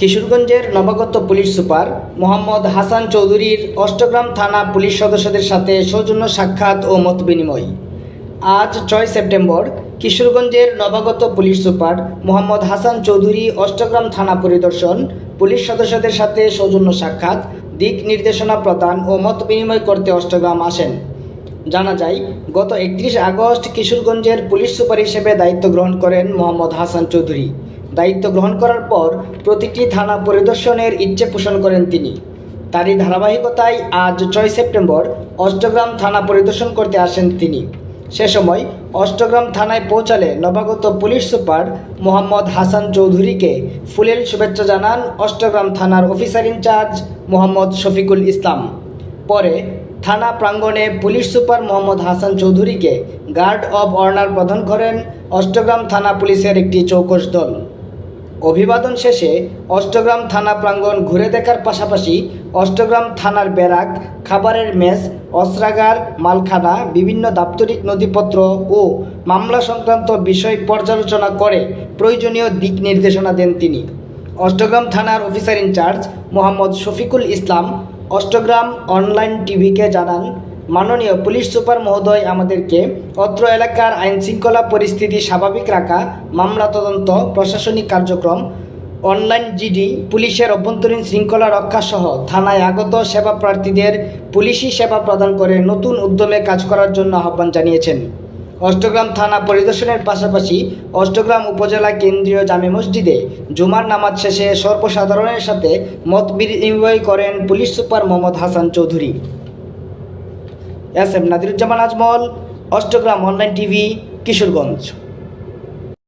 কিশোরগঞ্জের নবাগত police super Mohammad Hasan চৌধুরীর অষ্টগ্রাম থানা পুলিশ সদস্যদের সাথে সৌজন্য সাক্ষাৎ ও মত বিনিময়। আজ ছয় সেপ্টেম্বর কিশোরগঞ্জের নবাগত পুলিশ সুপার মোহাম্মদ হাসান চৌধুরী অষ্টগ্রাম থানা পরিদর্শন পুলিশ সদস্যদের সাথে সৌজন্য সাক্ষাৎ, দিক নির্দেশনা প্রদান ও মত বিনিময় করতে অষ্টগ্রাম আসেন। জানা যায়, গত একত্রিশ আগস্ট কিশোরগঞ্জের পুলিশ সুপার হিসেবে দায়িত্ব গ্রহণ করেন মোহাম্মদ হাসান চৌধুরী। দায়িত্ব গ্রহণ করার পর প্রতিটি থানা পরিদর্শনের ইচ্ছে পোষণ করেন তিনি। তারই ধারাবাহিকতায় আজ ছয় সেপ্টেম্বর অষ্টগ্রাম থানা পরিদর্শন করতে আসেন তিনি। সে সময় অষ্টগ্রাম থানায় পৌঁছালে নবাগত পুলিশ সুপার মোহাম্মদ হাসান চৌধুরীকে ফুলেল শুভেচ্ছা জানান অষ্টগ্রাম থানার officer in charge Mohammad Shafiqul Islam. পরে থানা প্রাঙ্গণে পুলিশ সুপার মোহাম্মদ হাসান চৌধুরীকে গার্ড অব অর্নার প্রদান করেন অষ্টগ্রাম থানা পুলিশের একটি চৌকশ দল। অভিবাদন শেষে অষ্টগ্রাম থানা প্রাঙ্গণ ঘুরে দেখার পাশাপাশি অষ্টগ্রাম থানার ব্যারাক, খাবারের মেস অস্ত্রাগার, মালখানা, বিভিন্ন দাপ্তরিক নথিপত্র ও মামলা সংক্রান্ত বিষয় পর্যালোচনা করে প্রয়োজনীয় দিক নির্দেশনা দেন তিনি। অষ্টগ্রাম থানার officer in charge Mohammad Shafiqul Islam Astagram online টিভিকে জানান মাননীয় পুলিশ সুপার মহোদয় আমাদেরকে অত্র এলাকার আইন শৃঙ্খলা পরিস্থিতি স্বাভাবিক রাখা, মামলা তদন্ত, প্রশাসনিক কার্যক্রম, অনলাইন জিডি, পুলিশের অভ্যন্তরীণ শৃঙ্খলা রক্ষা সহ থানায় আগত সেবা প্রার্থীদের পুলিশি সেবা প্রদান করে নতুন উদ্যমে কাজ করার জন্য আহ্বান জানিয়েছেন। অষ্টগ্রাম থানা পরিদর্শনের পাশাপাশি অষ্টগ্রাম উপজেলা কেন্দ্রীয় জামে মসজিদে জুমার নামাজ শেষে সর্বসাধারণের সাথে মত বিনিময় করেন police super Mohammad Hasan Chowdhury. S M Nadiruzzaman Ajmal Astagram online TV Kishoreganj.